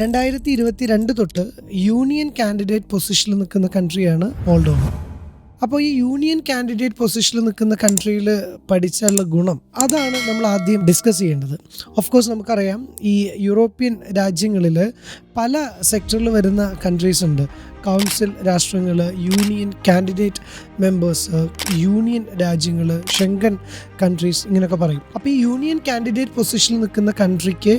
രണ്ടായിരത്തി ഇരുപത്തി രണ്ട് തൊട്ട് യൂണിയൻ കാൻഡിഡേറ്റ് പൊസിഷനിൽ നിൽക്കുന്ന കൺട്രിയാണ് മോൾഡോവ. അപ്പോൾ ഈ യൂണിയൻ കാൻഡിഡേറ്റ് പൊസിഷനിൽ നിൽക്കുന്ന കൺട്രിയിൽ പഠിച്ചുള്ള ഗുണം അതാണ് നമ്മൾ ആദ്യം ഡിസ്കസ് ചെയ്യേണ്ടത്. ഓഫ് കോഴ്സ് നമുക്കറിയാം ഈ യൂറോപ്യൻ രാജ്യങ്ങളിൽ പല സെക്ടറിൽ വരുന്ന കൺട്രീസ് ഉണ്ട്. കൗൺസിൽ രാഷ്ട്രങ്ങൾ യൂണിയൻ കാൻഡിഡേറ്റ് മെമ്പേഴ്സ് യൂണിയൻ രാജ്യങ്ങൾ ഷെങ്കൻ കൺട്രീസ് ഇങ്ങനെയൊക്കെ പറയും. അപ്പോൾ ഈ യൂണിയൻ കാൻഡിഡേറ്റ് പൊസിഷനിൽ നിൽക്കുന്ന കൺട്രിക്ക്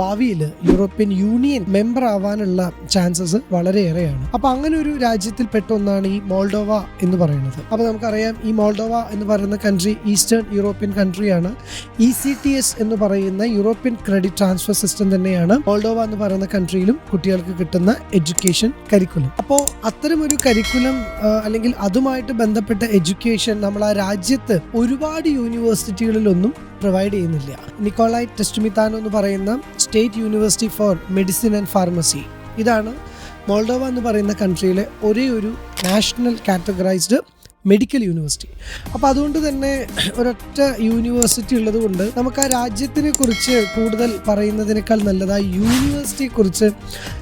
ഭാവിയിൽ യൂറോപ്യൻ യൂണിയൻ മെമ്പർ ആവാനുള്ള ചാൻസസ് വളരെയേറെയാണ്. അപ്പോൾ അങ്ങനെ ഒരു രാജ്യത്തിൽ പെട്ട ഒന്നാണ് ഈ മോൾഡോവ എന്ന് പറയുന്നത്. അപ്പോൾ നമുക്കറിയാം ഈ മോൾഡോവ എന്ന് പറയുന്ന കൺട്രി ഈസ്റ്റേൺ യൂറോപ്യൻ കൺട്രിയാണ് ഇ സി ടി എസ് എന്ന് പറയുന്ന യൂറോപ്യൻ ക്രെഡിറ്റ് ട്രാൻസ്ഫർ സിസ്റ്റം തന്നെയാണ് മോൾഡോവ എന്ന് പറയുന്ന കൺട്രിയിലും കുട്ടികൾക്ക് കിട്ടുന്ന എഡ്യൂക്കേഷൻ കരിക്കുലം അപ്പോൾ അത്തരം ഒരു കരിക്കുലം അല്ലെങ്കിൽ അതുമായിട്ട് ബന്ധപ്പെട്ട എഡ്യൂക്കേഷൻ നമ്മൾ ആ രാജ്യത്ത് ഒരുപാട് യൂണിവേഴ്സിറ്റികളിലൊന്നും പ്രൊവൈഡ് ചെയ്യുന്നില്ല. നിക്കോളായ് ടെസ്റ്റുമിത്താനോ എന്ന് പറയുന്ന state university for medicine and pharmacy. ഇതാണ് മോൾഡോവ എന്ന് പറയുന്ന കൺട്രിയിലെ ഒരേ ഒരു നാഷണൽ കാറ്റഗറൈസ്ഡ് മെഡിക്കൽ യൂണിവേഴ്സിറ്റി. അപ്പോൾ അതുകൊണ്ട് തന്നെ ഒരൊറ്റ യൂണിവേഴ്സിറ്റി ഉള്ളത് കൊണ്ട് നമുക്ക് ആ രാജ്യത്തിനെ കുറിച്ച് കൂടുതൽ പറയുന്നതിനേക്കാൾ നല്ലതായി യൂണിവേഴ്സിറ്റിയെക്കുറിച്ച് യൂണിവേഴ്സിറ്റിയെ കുറിച്ച്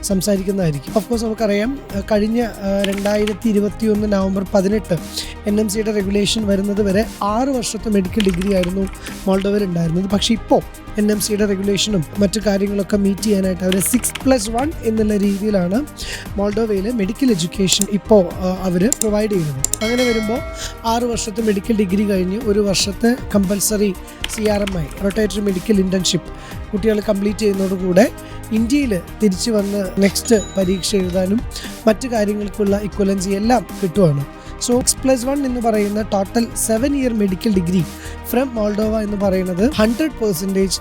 സംസാരിക്കുന്നതായിരിക്കും. ഓഫ് കോഴ്സ് നമുക്കറിയാം കഴിഞ്ഞ രണ്ടായിരത്തി ഇരുപത്തി ഒന്ന് നവംബർ പതിനെട്ട് എൻ എം സിയുടെ റെഗുലേഷൻ വരുന്നത് വരെ ആറ് വർഷത്തെ മെഡിക്കൽ ഡിഗ്രി ആയിരുന്നു മോൾഡോവയിൽ ഉണ്ടായിരുന്നത് പക്ഷേ ഇപ്പോൾ എൻ എം സിയുടെ റെഗുലേഷനും മറ്റു കാര്യങ്ങളൊക്കെ മീറ്റ് ചെയ്യാനായിട്ട് അവർ സിക്സ് പ്ലസ് വൺ എന്നുള്ള രീതിയിലാണ് മോൾഡോവയിൽ മെഡിക്കൽ എഡ്യൂക്കേഷൻ ഇപ്പോൾ അവർ പ്രൊവൈഡ് ചെയ്യുന്നത്. അങ്ങനെ വരുമ്പോൾ ആറ് വർഷത്തെ മെഡിക്കൽ ഡിഗ്രി കഴിഞ്ഞ് ഒരു വർഷത്തെ compulsory C R M I rotatory medical internship കുട്ടികൾ കംപ്ലീറ്റ് ചെയ്യുന്നതോടുകൂടെ ഇന്ത്യയിൽ തിരിച്ചു വന്ന് നെക്സ്റ്റ് പരീക്ഷ എഴുതാനും മറ്റു കാര്യങ്ങൾക്കുള്ള ഇക്വലൻസി എല്ലാം കിട്ടുവാണ്. സോ എക്സ് പ്ലസ് വൺ എന്ന് പറയുന്ന total seven year medical degree from Moldova എന്ന് പറയുന്നത് ഹൺഡ്രഡ് പെർസെന്റേജ്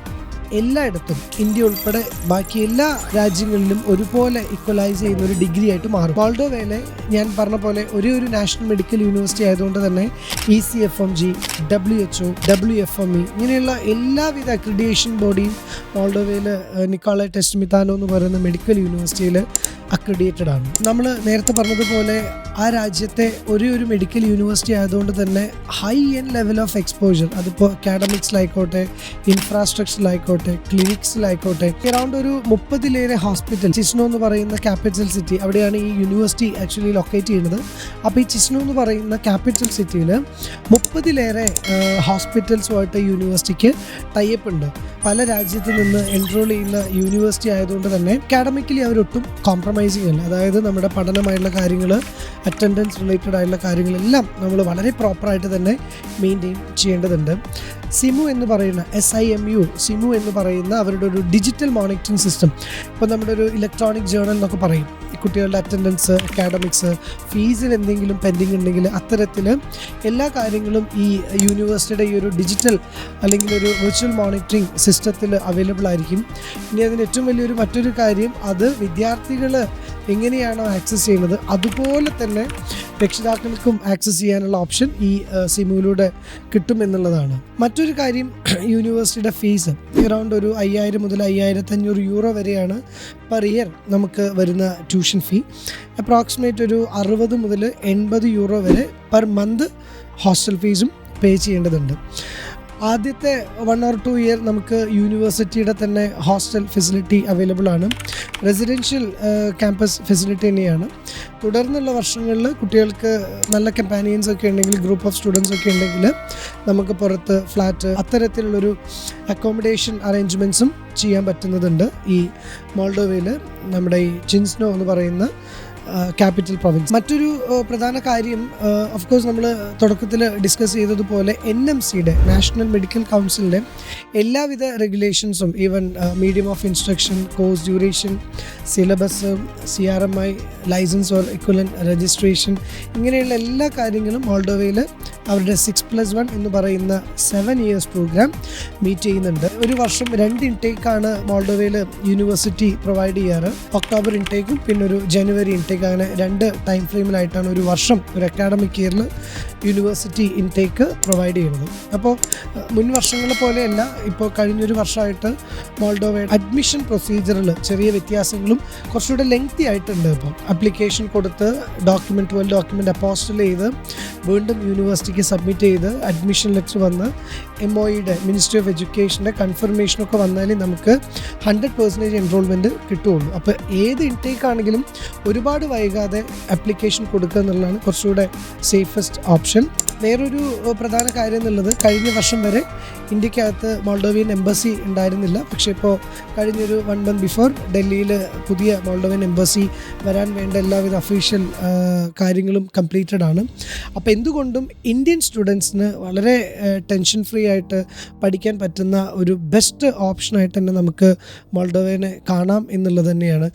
എല്ലായിടത്തും ഇന്ത്യ ഉൾപ്പെടെ ബാക്കി എല്ലാ രാജ്യങ്ങളിലും ഒരുപോലെ ഇക്വലൈസ് ചെയ്യുന്ന ഒരു ഡിഗ്രി ആയിട്ട് മാറും. മോൾഡോവയിലെ ഞാൻ പറഞ്ഞ പോലെ ഒരേ ഒരു നാഷണൽ മെഡിക്കൽ യൂണിവേഴ്സിറ്റി ആയതുകൊണ്ട് തന്നെ E C F M G W H O W F M E ഇങ്ങനെയുള്ള എല്ലാവിധ അക്രിഡിയേഷൻ ബോഡിയും മോൾഡോവയിൽ നിക്കോള ടെസ്റ്റിമിത്താനോ എന്ന് പറയുന്ന മെഡിക്കൽ യൂണിവേഴ്സിറ്റിയിൽ അക്രഡിയേറ്റഡ് ആണ്. നമ്മൾ നേരത്തെ പറഞ്ഞതുപോലെ ആ രാജ്യത്തെ ഒരേ ഒരു മെഡിക്കൽ യൂണിവേഴ്സിറ്റി ആയതുകൊണ്ട് തന്നെ high end level of exposure അതിപ്പോൾ അക്കാഡമിക്സിലായിക്കോട്ടെ ഇൻഫ്രാസ്ട്രക്ചറിലായിക്കോട്ടെ ക്ലിനിക്സിലായിക്കോട്ടെ അറൗണ്ട് ഒരു മുപ്പതിലേറെ ഹോസ്പിറ്റൽ ചിസ്നോ എന്ന് പറയുന്ന ക്യാപിറ്റൽ സിറ്റി അവിടെയാണ് ഈ യൂണിവേഴ്സിറ്റി ആക്ച്വലി ലൊക്കേറ്റ് ചെയ്യുന്നത്. അപ്പോൾ ഈ ചിസ്നോ എന്ന് പറയുന്ന ക്യാപിറ്റൽ സിറ്റിയിൽ മുപ്പതിലേറെ ഹോസ്പിറ്റൽസുമായിട്ട് യൂണിവേഴ്സിറ്റിക്ക് ടൈപ്പ് ഉണ്ട്. പല രാജ്യത്തു നിന്ന് എൻറോൾ ചെയ്യുന്ന യൂണിവേഴ്സിറ്റി ആയതുകൊണ്ട് തന്നെ അക്കാഡമിക്കലി അവരൊട്ടും കോംപ്രമൈസ് ചെയ്യില്ല അതായത് നമ്മുടെ പഠനമായിട്ടുള്ള കാര്യങ്ങൾ അറ്റൻഡൻസ് റിലേറ്റഡ് ആയിട്ടുള്ള കാര്യങ്ങളെല്ലാം നമ്മൾ വളരെ പ്രോപ്പറായിട്ട് തന്നെ മെയിന്റെയിൻ ചെയ്യേണ്ടതുണ്ട്. സിമു എന്ന് പറയുന്ന S I M U SIMU എന്ന് പറയുന്ന അവരുടെ ഒരു ഡിജിറ്റൽ മോണിറ്ററിംഗ് സിസ്റ്റം ഇപ്പോൾ നമ്മുടെ ഒരു ഇലക്ട്രോണിക് ജേർണൽ എന്നൊക്കെ പറയും. കുട്ടികളുടെ അറ്റൻഡൻസ് അക്കാഡമിക്സ് ഫീസിൽ എന്തെങ്കിലും പെൻഡിങ് ഉണ്ടെങ്കിൽ അത്തരത്തിൽ എല്ലാ കാര്യങ്ങളും ഈ യൂണിവേഴ്സിറ്റിയുടെ ഈ ഒരു ഡിജിറ്റൽ അല്ലെങ്കിൽ ഒരു വിർച്വൽ മോണിറ്ററിംഗ് സിസ്റ്റത്തിൽ അവൈലബിൾ ആയിരിക്കും. ഇനി അതിന് ഏറ്റവും വലിയൊരു മറ്റൊരു കാര്യം അത് വിദ്യാർത്ഥികൾ എങ്ങനെയാണോ ആക്സസ് ചെയ്യുന്നത് അതുപോലെ തന്നെ രക്ഷിതാക്കൾക്കും ആക്സസ് ചെയ്യാനുള്ള ഓപ്ഷൻ ഈ സിമുവിലൂടെ കിട്ടുമെന്നുള്ളതാണ് മറ്റൊരു കാര്യം യൂണിവേഴ്സിറ്റിയുടെ ഫീസ് എറൗണ്ട് ഒരു അയ്യായിരം മുതൽ അയ്യായിരത്തി അഞ്ഞൂറ് യൂറോ വരെയാണ് പെർ ഇയർ നമുക്ക് വരുന്ന ട്യൂഷൻ ഫീ അപ്രോക്സിമേറ്റ് ഒരു അറുപത് മുതൽ എൺപത് യൂറോ വരെ പെർ മന്ത് ഹോസ്റ്റൽ ഫീസും പേ ചെയ്യേണ്ടതുണ്ട്. ആദ്യത്തെ വൺ ഓർ ടു ഇയർ നമുക്ക് യൂണിവേഴ്സിറ്റിയുടെ തന്നെ ഹോസ്റ്റൽ ഫെസിലിറ്റി അവൈലബിൾ ആണ്. റെസിഡൻഷ്യൽ ക്യാമ്പസ് ഫെസിലിറ്റി തന്നെയാണ്. തുടർന്നുള്ള വർഷങ്ങളിൽ കുട്ടികൾക്ക് നല്ല കമ്പാനിയൻസ് ഒക്കെ ഉണ്ടെങ്കിൽ ഗ്രൂപ്പ് ഓഫ് സ്റ്റുഡൻസ് ഒക്കെ ഉണ്ടെങ്കിൽ നമുക്ക് പുറത്ത് ഫ്ലാറ്റ് അത്തരത്തിലുള്ളൊരു അക്കോമഡേഷൻ അറേഞ്ച്മെന്റ്സും ചെയ്യാൻ പറ്റുന്നതുണ്ട്. ഈ മോൾഡോവയിൽ നമ്മുടെ ഈ ചിൻസ്നോ എന്ന് പറയുന്ന ക്യാപിറ്റൽ പ്രൊവിൻസ് മറ്റൊരു പ്രധാന കാര്യം ഓഫ് കോഴ്സ് നമ്മൾ തുടക്കത്തിൽ ഡിസ്കസ് ചെയ്തതുപോലെ എൻ എം സിയുടെ നാഷണൽ മെഡിക്കൽ കൗൺസിലിന്റെ എല്ലാവിധ റെഗുലേഷൻസും even medium of instruction course duration syllabus C R M I licence or equivalent registration ഇങ്ങനെയുള്ള എല്ലാ കാര്യങ്ങളും മോൾഡോവയിൽ അവരുടെ സിക്സ് പ്ലസ് വൺ എന്ന് പറയുന്ന സെവൻ ഇയേഴ്സ് പ്രോഗ്രാം മീറ്റ് ചെയ്യുന്നുണ്ട്. ഒരു വർഷം രണ്ട് ഇൻടേക്കാണ് മോൾഡോവയിൽ യൂണിവേഴ്സിറ്റി പ്രൊവൈഡ് ചെയ്യാറ്. ഒക്ടോബർ ഇൻടേക്കും പിന്നെ ഒരു ജനുവരി ഇൻടേക്ക് അങ്ങനെ രണ്ട് ടൈം ഫ്രെയിമിലായിട്ടാണ് ഒരു വർഷം ഒരു അക്കാഡമിക് ഇയറിൽ യൂണിവേഴ്സിറ്റി ഇൻടേക്ക് പ്രൊവൈഡ് ചെയ്യുന്നത്. അപ്പോൾ മുൻ വർഷങ്ങളെ പോലെയല്ല ഇപ്പോൾ കഴിഞ്ഞൊരു വർഷമായിട്ട് മോൾഡോവയുടെ അഡ്മിഷൻ പ്രൊസീജിയറിൽ ചെറിയ വ്യത്യാസങ്ങളും കുറച്ചുകൂടെ ലെങ്തി ആയിട്ടുണ്ട് ഇപ്പോൾ അപ്ലിക്കേഷൻ കൊടുത്ത് ഡോക്യുമെന്റ് ട്വൽവ് ഡോക്യുമെന്റ് അപ്പോസ്റ്റൽ ചെയ്ത് വീണ്ടും യൂണിവേഴ്സിറ്റിക്ക് യൂണിവേഴ്സിറ്റിക്ക് സബ്മിറ്റ് ചെയ്ത് അഡ്മിഷൻ ലെറ്റർ വന്ന് എം ഒയുടെ മിനിസ്ട്രി ഓഫ് എഡ്യൂക്കേഷന്റെ കൺഫർമേഷനൊക്കെ വന്നാലേ നമുക്ക് ഹൺഡ്രഡ് പെർസെന്റേജ് എൻറോൾമെന്റ് കിട്ടുകയുള്ളൂ. അപ്പോൾ ഏത് ഇൻടേക്ക് ആണെങ്കിലും ഒരുപാട് വൈകാതെ ആപ്ലിക്കേഷൻ കൊടുക്കുക എന്നുള്ളതാണ് കുറച്ചുകൂടെ സേഫസ്റ്റ് ഓപ്ഷൻ വേറൊരു പ്രധാന കാര്യം എന്നുള്ളത് കഴിഞ്ഞ വർഷം വരെ ഇന്ത്യക്കകത്ത് മോൾഡോവിയൻ എംബസി ഉണ്ടായിരുന്നില്ല. പക്ഷേ ഇപ്പോൾ കഴിഞ്ഞൊരു വൺ മന്ത് ബിഫോർ ഡൽഹിയിൽ പുതിയ മോൾഡോവിയൻ എംബസി വരാൻ വേണ്ട എല്ലാവിധ അഫീഷ്യൽ കാര്യങ്ങളും കംപ്ലീറ്റഡ് ആണ്. അപ്പോൾ എന്തുകൊണ്ടും ഇന്ത്യൻ സ്റ്റുഡൻസിന് വളരെ ടെൻഷൻ ഫ്രീ ആയിട്ട് പഠിക്കാൻ പറ്റുന്ന ഒരു ബെസ്റ്റ് ഓപ്ഷനായിട്ട് തന്നെ നമുക്ക് മോൾഡോവേനെ കാണാം എന്നുള്ളത് തന്നെയാണ്.